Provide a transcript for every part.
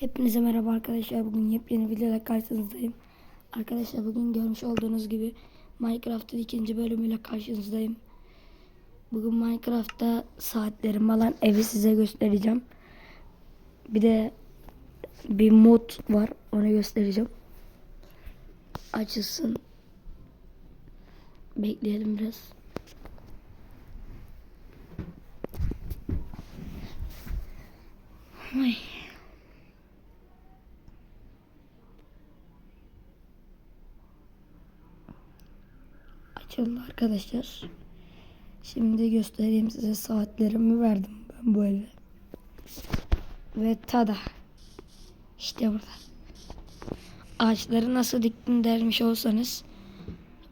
Hepinize merhaba arkadaşlar. Bugün yepyeni videoda karşınızdayım. Arkadaşlar bugün görmüş olduğunuz gibi Minecraft'ın ikinci bölümüyle karşınızdayım. Bugün Minecraft'ta saatlerim alan evi size göstereceğim. Bir de bir mod var. Onu göstereceğim. Açılsın. Bekleyelim biraz. Ay. Açıldı arkadaşlar. Şimdi göstereyim size saatlerimi verdim ben bu eve. Ve tada. İşte burada. Ağaçları nasıl diktim dermiş olsanız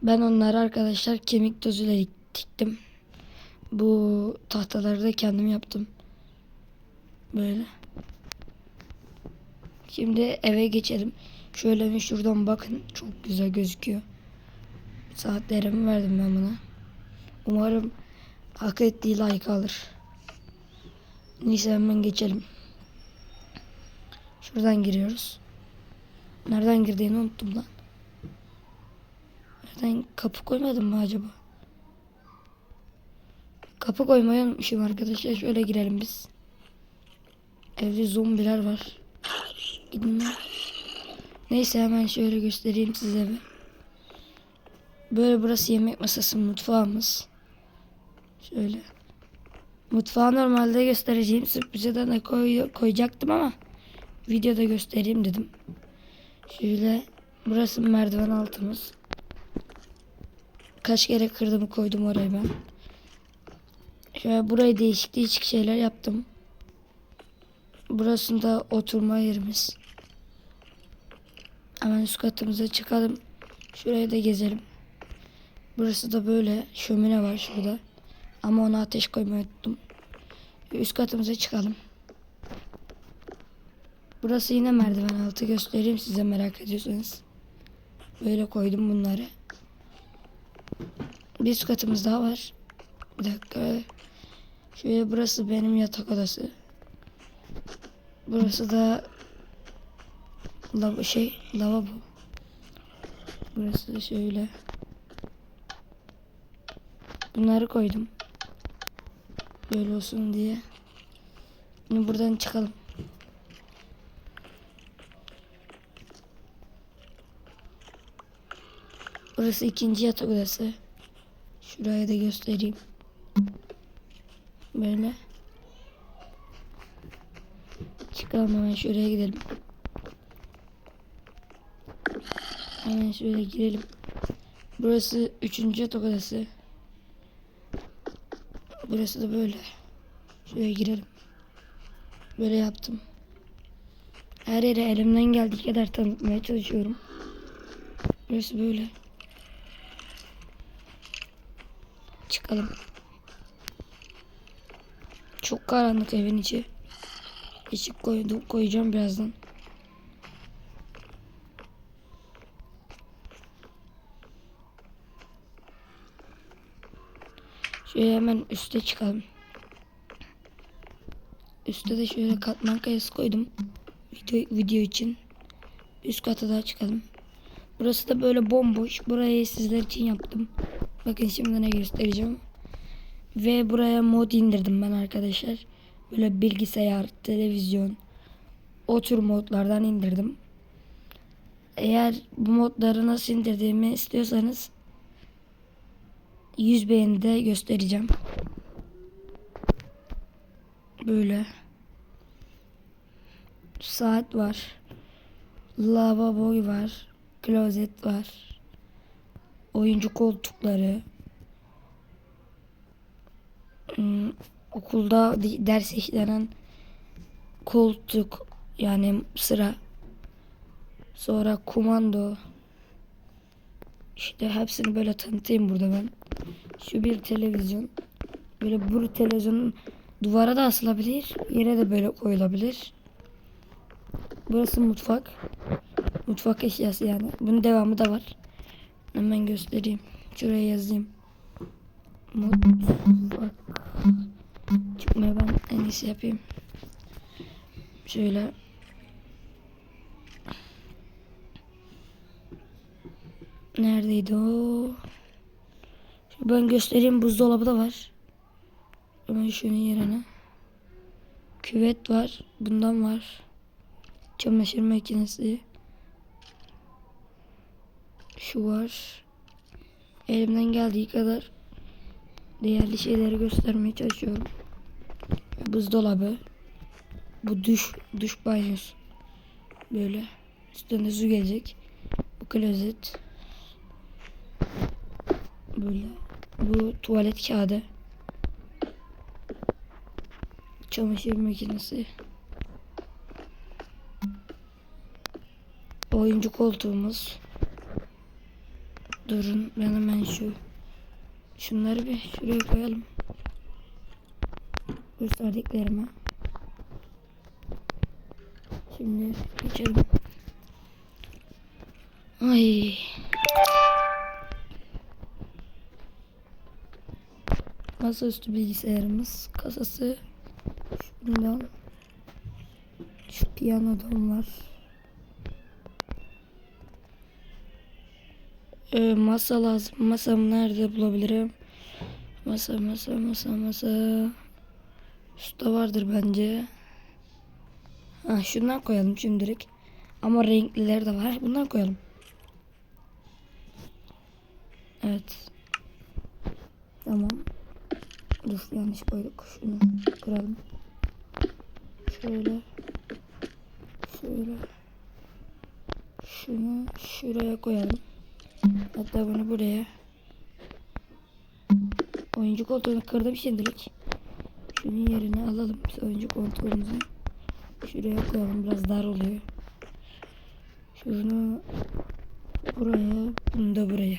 ben onları arkadaşlar kemik tozuyla dik- diktim. Bu tahtaları da kendim yaptım. Böyle. Şimdi eve geçelim. Şöyle bir şuradan bakın. Çok güzel gözüküyor. Saatlerimi verdim ben buna. Umarım hak ettiği like alır. Neyse hemen geçelim. Şuradan giriyoruz. Nereden girdiğini unuttum lan. Nereden kapı koymadım mı acaba? Kapı koymayı unutmuşum arkadaşlar. Şöyle girelim biz. Evde zombiler var. Gidin lan. Neyse hemen şöyle göstereyim size bir. Böyle burası yemek masası mutfağımız. Şöyle. Mutfağı normalde göstereceğim. Sürprize de koy, koyacaktım ama videoda göstereyim dedim. Şöyle burası merdiven altımız. Kaç kere kırdım koydum orayı ben. Şöyle burayı değişik değişik şeyler yaptım. Burasında oturma yerimiz. Hemen üst katımıza çıkalım. Şurayı da gezelim. Burası da böyle şömine var şurada. Ama ona ateş koymayı unuttum. Üst katımıza çıkalım. Burası yine merdiven altı göstereyim size merak ediyorsanız. Böyle koydum bunları. Bir üst katımız daha var. Bir dakika. Şöyle burası benim yatak odası. Burası da lavabo şey lavabo. Burası da şöyle. Bunları koydum. Böyle olsun diye. Şimdi buradan çıkalım. Burası ikinci yatak odası. Şurayı da göstereyim. Böyle. Çıkalım hemen şuraya gidelim. Hemen şöyle girelim. Burası üçüncü yatak odası. Burası da böyle. Şuraya girelim. Böyle yaptım. Her yere elimden geldiği kadar tanıtmaya çalışıyorum. Burası böyle. Çıkalım. Çok karanlık evin içi. Işık koydum, koyacağım birazdan. Şöyle hemen üste çıkalım. Üste de şöyle katman kayası koydum. Video, video için. Üst kata daha çıkalım. Burası da böyle bomboş. Burayı sizler için yaptım. Bakın şimdi ne göstereceğim. Ve buraya mod indirdim ben arkadaşlar. Böyle bilgisayar, televizyon, o tür modlardan indirdim. Eğer bu modları nasıl indirdiğimi istiyorsanız 100 beğenide göstereceğim. Böyle. Saat var. Lavabo var. Klozet var. Oyuncu koltukları. Hmm, okulda ders işlenen koltuk yani sıra. Sonra kumando. İşte hepsini böyle tanıtayım burada ben. Şu bir televizyon. Böyle bu televizyonun duvara da asılabilir. Yere de böyle koyulabilir. Burası mutfak. Mutfak eşyası yani. Bunun devamı da var. Hemen göstereyim. Şuraya yazayım. Mutfak. Çıkmıyor ben en iyisi yapayım. Şöyle. Neredeydi o? Şimdi ben göstereyim buzdolabı da var. Hemen şunun yerine. Küvet var. Bundan var. Çamaşır makinesi. Şu var. Elimden geldiği kadar değerli şeyleri göstermeye çalışıyorum. Buzdolabı. Bu duş, duş banyosu. Böyle. Üstüne su gelecek. Bu klozet. Böyle. Bu tuvalet kağıdı. Çamaşır makinesi. Oyuncu koltuğumuz. Durun ben hemen şu şunları bir şuraya koyalım. Gösterdiklerime. Şimdi geçelim. Ay. Masaüstü bilgisayarımız. Kasası şundan. Şu piyanodan var. Ee, masa lazım. Masam nerede bulabilirim? Masa, masa, masa, masa. Şurada vardır bence. Ha, şundan koyalım şimdilik. Ama renkliler de var. Bundan koyalım. Evet. Tamam. Dur yanlış koyduk. Şunu kıralım. Şöyle. Şöyle. Şunu şuraya koyalım. Hatta bunu buraya. Oyuncu koltuğunu kırdım şimdilik. Şunun yerine alalım biz oyuncu koltuğumuzu. Şuraya koyalım biraz dar oluyor. Şunu buraya, bunu da buraya.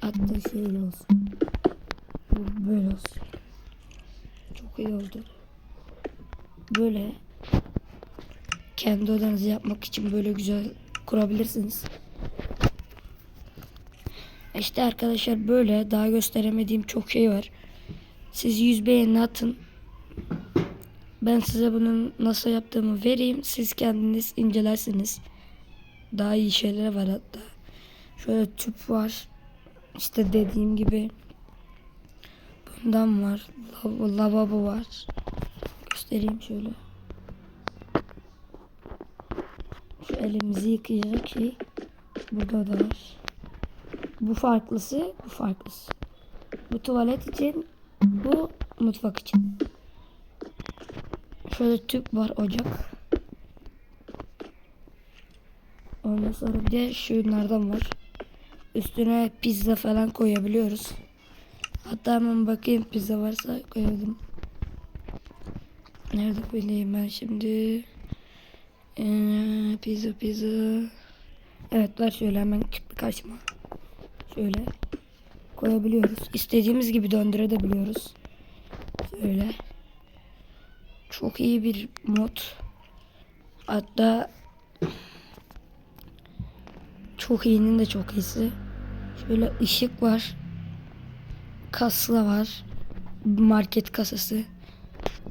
Hatta şöyle olsun. Böyle olsun. Çok iyi oldu. Böyle kendi odanızı yapmak için böyle güzel kurabilirsiniz. İşte arkadaşlar böyle daha gösteremediğim çok şey var. Siz 100 beğeni atın. Ben size bunun nasıl yaptığımı vereyim. Siz kendiniz incelersiniz. Daha iyi şeyler var hatta. Şöyle tüp var. İşte dediğim gibi. Bundan var. Lav lavabo var. Göstereyim şöyle. Şu elimizi yıkayacak şey. Burada da var. Bu farklısı, bu farklısı. Bu tuvalet için, bu mutfak için. Şöyle tüp var, ocak. Ondan sonra bir de şunlardan var. Üstüne pizza falan koyabiliyoruz. Hatta hemen bakayım pizza varsa koyalım. Nerede koyayım ben şimdi? Ee, pizza pizza. Evet var şöyle hemen çıktı karşıma. Şöyle koyabiliyoruz. İstediğimiz gibi döndürebiliyoruz. Şöyle. Çok iyi bir mod. Hatta çok iyinin de çok iyisi. Şöyle ışık var. Kasla var. Market kasası.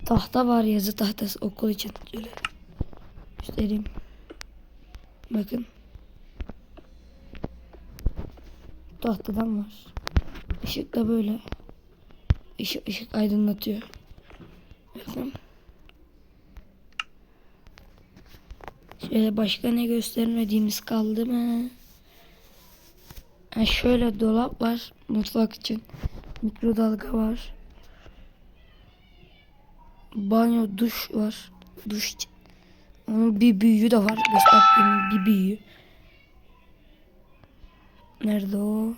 Tahta var yazı tahtası okul için. Şöyle göstereyim. Bakın. tahtadan var. Işık da böyle. Işık ışık aydınlatıyor. Bakın. Şöyle başka ne göstermediğimiz kaldı mı? Ha şöyle dolap var mutfak için. Mikrodalga var. Banyo duş var. Duş. Onun bir büyüğü de var. Gösterdiğim bir büyüğü. Nerede o?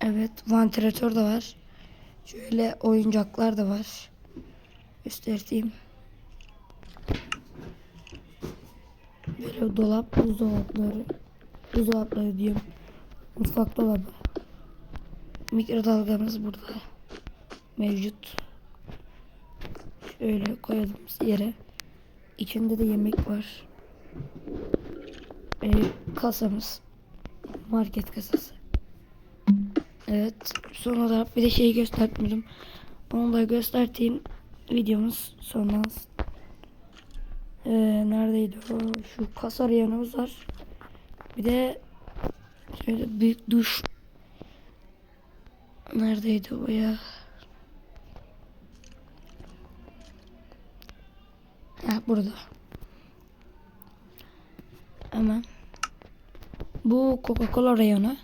Evet, vantilatör de var. Şöyle oyuncaklar da var. Göstereyim. Böyle dolap, buzdolapları. Buzdolapları diyorum. Mutfak dolabı. Mikrodalgamız burada. Mevcut. Şöyle koyalım yere. İçinde de yemek var e, kasamız. Market kasası. Evet. Son olarak bir de şeyi göstermedim. Onu da gösterdiğim videomuz sonlanız. Ee, neredeydi o? Şu kasa reyonumuz var. Bir de şöyle büyük duş. Neredeydi o ya? Ha burada. Hemen. Bu Coca-Cola reyonu.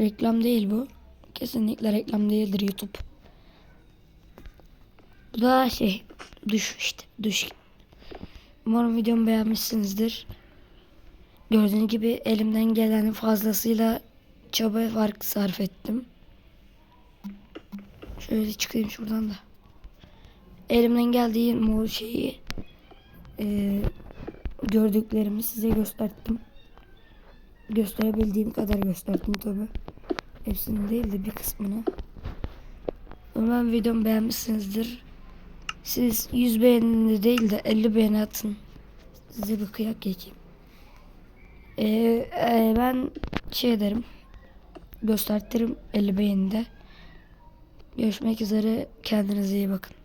Reklam değil bu. Kesinlikle reklam değildir YouTube. Bu da şey duş işte duş. Umarım videomu beğenmişsinizdir. Gördüğünüz gibi elimden gelenin fazlasıyla çaba fark sarf ettim. Şöyle çıkayım şuradan da. Elimden geldiği mor şeyi e, gördüklerimi size gösterdim. Gösterebildiğim kadar gösterdim tabi. Hepsini değil de bir kısmını. Umarım videomu beğenmişsinizdir. Siz 100 beğeni değil de 50 beğeni atın. Size bir kıyak geçeyim. Ee, e, ben şey ederim. Göstertirim 50 beğenide. Görüşmek üzere. Kendinize iyi bakın.